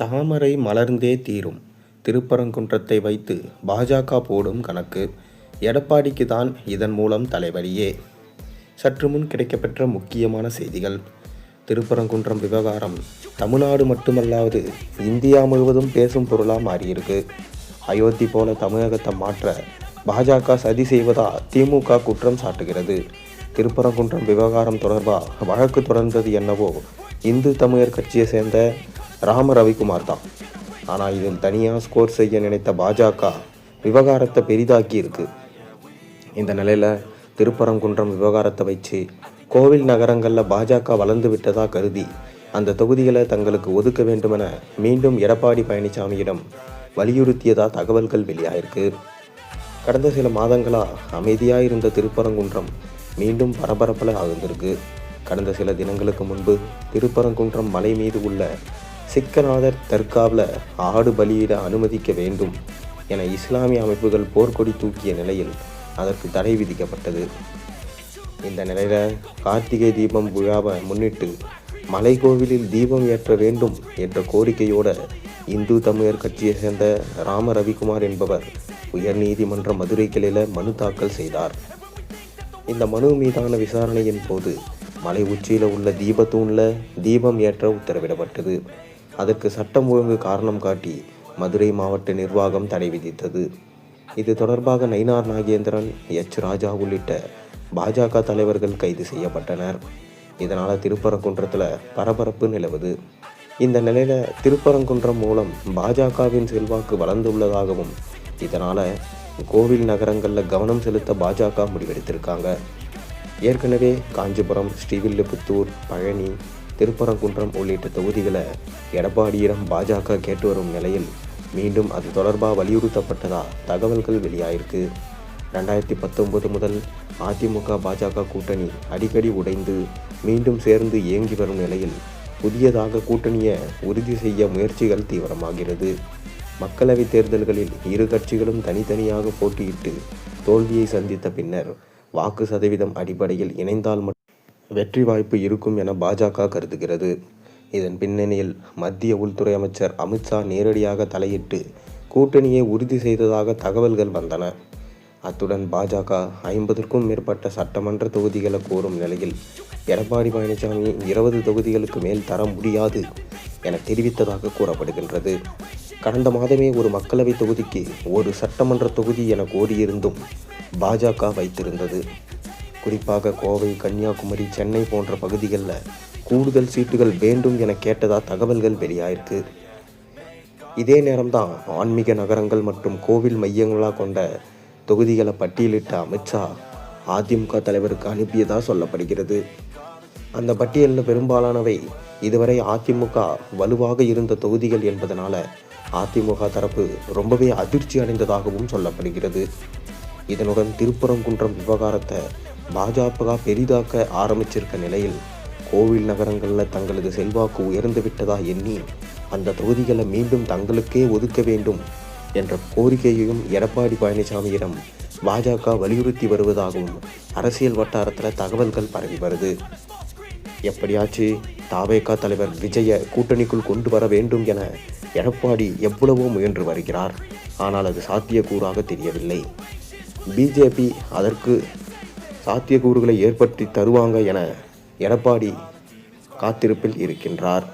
தாமரை மலர்ந்தே தீரும். திருப்பரங்குன்றத்தை வைத்து பாஜக போடும் கணக்கு எடப்பாடிக்கு தான் இதன் மூலம் தலைவலியே. சற்று முன் கிடைக்கப்பெற்ற முக்கியமான செய்திகள். திருப்பரங்குன்றம் விவகாரம் தமிழ்நாடு மட்டுமல்லாது இந்தியா முழுவதும் பேசும் பொருளாக மாறியிருக்கு. அயோத்தி போல தமிழகத்தை மாற்ற பாஜக சதி செய்வதா திமுக குற்றம் சாட்டுகிறது. திருப்பரங்குன்றம் விவகாரம் தொடர்பாக வழக்கு தொடர்ந்தது என்னவோ இந்து தமிழர் கட்சியை சேர்ந்த ராம ரவிக்குமார் தான். ஆனால் இதில் தனியாக ஸ்கோர் செய்ய நினைத்த பாஜக விவகாரத்தை பெரிதாக்கி இருக்கு. இந்த நிலையில் திருப்பரங்குன்றம் விவகாரத்தை வச்சு கோவில் நகரங்களில் பாஜக வளர்ந்து விட்டதாக கருதி அந்த தொகுதிகளை தங்களுக்கு ஒதுக்க வேண்டுமென மீண்டும் எடப்பாடி பழனிசாமியிடம் வலியுறுத்தியதா தகவல்கள் வெளியாயிருக்கு. கடந்த சில மாதங்களாக அமைதியாக இருந்த திருப்பரங்குன்றம் மீண்டும் பரபரப்பில் ஆகுந்திருக்கு கடந்த சில தினங்களுக்கு முன்பு திருப்பரங்குன்றம் மலை மீது உள்ள சிக்கநாதர் தற்காவில் ஆடு பலியிட அனுமதிக்க வேண்டும் என இஸ்லாமிய அமைப்புகள் போர்க்கொடி தூக்கிய நிலையில் அதற்கு தடை விதிக்கப்பட்டது. இந்த நிலையில் கார்த்திகை தீபம் விழாவை முன்னிட்டு மலை கோவிலில் தீபம் ஏற்ற வேண்டும் என்ற கோரிக்கையோடு இந்து தமிழர் கட்சியை சேர்ந்த ராம ரவிக்குமார் என்பவர் உயர்நீதிமன்ற மதுரை கிளையில் மனு தாக்கல் செய்தார். இந்த மனு மீதான விசாரணையின் போது மலை உச்சியில் உள்ள தீபத்தூணில் தீபம் ஏற்ற உத்தரவிடப்பட்டது. அதற்கு சட்டம் ஒழுங்கு காரணம் காட்டி மதுரை மாவட்ட நிர்வாகம் தடை விதித்தது. இது தொடர்பாக நயினார் நாகேந்திரன் எச். ராஜா உள்ளிட்ட பாஜக தலைவர்கள் கைது செய்யப்பட்டனர். இதனால் திருப்பரங்குன்றத்தில் பரபரப்பு நிலவுது. இந்த நிலையில் திருப்பரங்குன்றம் மூலம் பாஜகவின் செல்வாக்கு வளர்ந்துள்ளதாகவும் இதனால் கோவில் நகரங்களில் கவனம் செலுத்த பாஜக முடிவெடுத்திருக்காங்க. ஏற்கனவே காஞ்சிபுரம் ஸ்ரீவில்லிபுத்தூர் பழனி திருப்பரங்குன்றம் உள்ளிட்ட தொகுதிகளை எடப்பாடியிடம் பாஜக கேட்டு வரும் நிலையில் மீண்டும் அது தொடர்பாக வலியுறுத்தப்பட்டதா தகவல்கள் வெளியாயிருக்கு. ரெண்டாயிரத்தி பத்தொன்பது முதல் அதிமுக பாஜக கூட்டணி அடிக்கடி உடைந்து மீண்டும் சேர்ந்து இயங்கி வரும் நிலையில் புதியதாக கூட்டணியை உறுதி செய்ய முயற்சிகள் தீவிரமாகிறது. மக்களவைத் தேர்தல்களில் இரு கட்சிகளும் தனித்தனியாக போட்டியிட்டு தோல்வியை சந்தித்த பின்னர் வாக்கு சதவீதம் அடிப்படையில் இணைந்தால் மட்டும் வெற்றி வாய்ப்பு இருக்கும் என பாஜக கருதுகிறது. இதன் பின்னணியில் மத்திய உள்துறை அமைச்சர் அமித்ஷா நேரடியாக தலையிட்டு கூட்டணியை உறுதி செய்ததாக தகவல்கள் வந்தன. அத்துடன் பாஜக ஐம்பதற்கும் மேற்பட்ட சட்டமன்ற தொகுதிகளை கோரும் நிலையில் எடப்பாடி பழனிசாமி இருபது தொகுதிகளுக்கு மேல் தர முடியாது என தெரிவித்ததாக கூறப்படுகின்றது. கடந்த மாதமே ஒரு மக்களவை தொகுதிக்கு ஒரு சட்டமன்ற தொகுதி என கோரியிருந்தும் பாஜக வைத்திருந்தது. குறிப்பாக கோவை கன்னியாகுமரி சென்னை போன்ற பகுதிகளில் கூடுதல் சீட்டுகள் வேண்டும் என கேட்டதா தகவல்கள் வெளியாயிருக்கு. இதே நேரம்தான் ஆன்மீக நகரங்கள் மற்றும் கோவில் மையங்களாக கொண்ட தொகுதிகளை பட்டியலிட்ட அமித்ஷா அதிமுக தலைவருக்கு அனுப்பியதா சொல்லப்படுகிறது. அந்த பட்டியலில் பெரும்பாலானவை இதுவரை அதிமுக வலுவாக இருந்த தொகுதிகள் என்பதனால அதிமுக தரப்பு ரொம்பவே அதிர்ச்சி அடைந்ததாகவும் சொல்லப்படுகிறது. இதனுடன் திருப்பரங்குன்றம் விவகாரத்தை பாஜக பெரிதாக்க ஆரம்பிச்சிருக்க நிலையில் கோவில் நகரங்களில் தங்களது செல்வாக்கு உயர்ந்து விட்டதா எண்ணி அந்த தொகுதிகளை மீண்டும் தங்களுக்கே ஒதுக்க வேண்டும் என்ற கோரிக்கையையும் எடப்பாடி பழனிசாமியிடம் பாஜக வலியுறுத்தி வருவதாகவும் அரசியல் வட்டாரத்தில் தகவல்கள் பரவி வருது. எப்படியாச்சு தாவேகா தலைவர் விஜய கூட்டணிக்குள் கொண்டு வர வேண்டும் என எடப்பாடி எவ்வளவோ முயன்று வருகிறார். ஆனால் அது சாத்தியக்கூறாக தெரியவில்லை. பிஜேபி அதற்கு சாத்தியக்கூறுகளை ஏற்படுத்தி தருவாங்க என எடப்பாடி காத்திருப்பில் இருக்கின்றார்.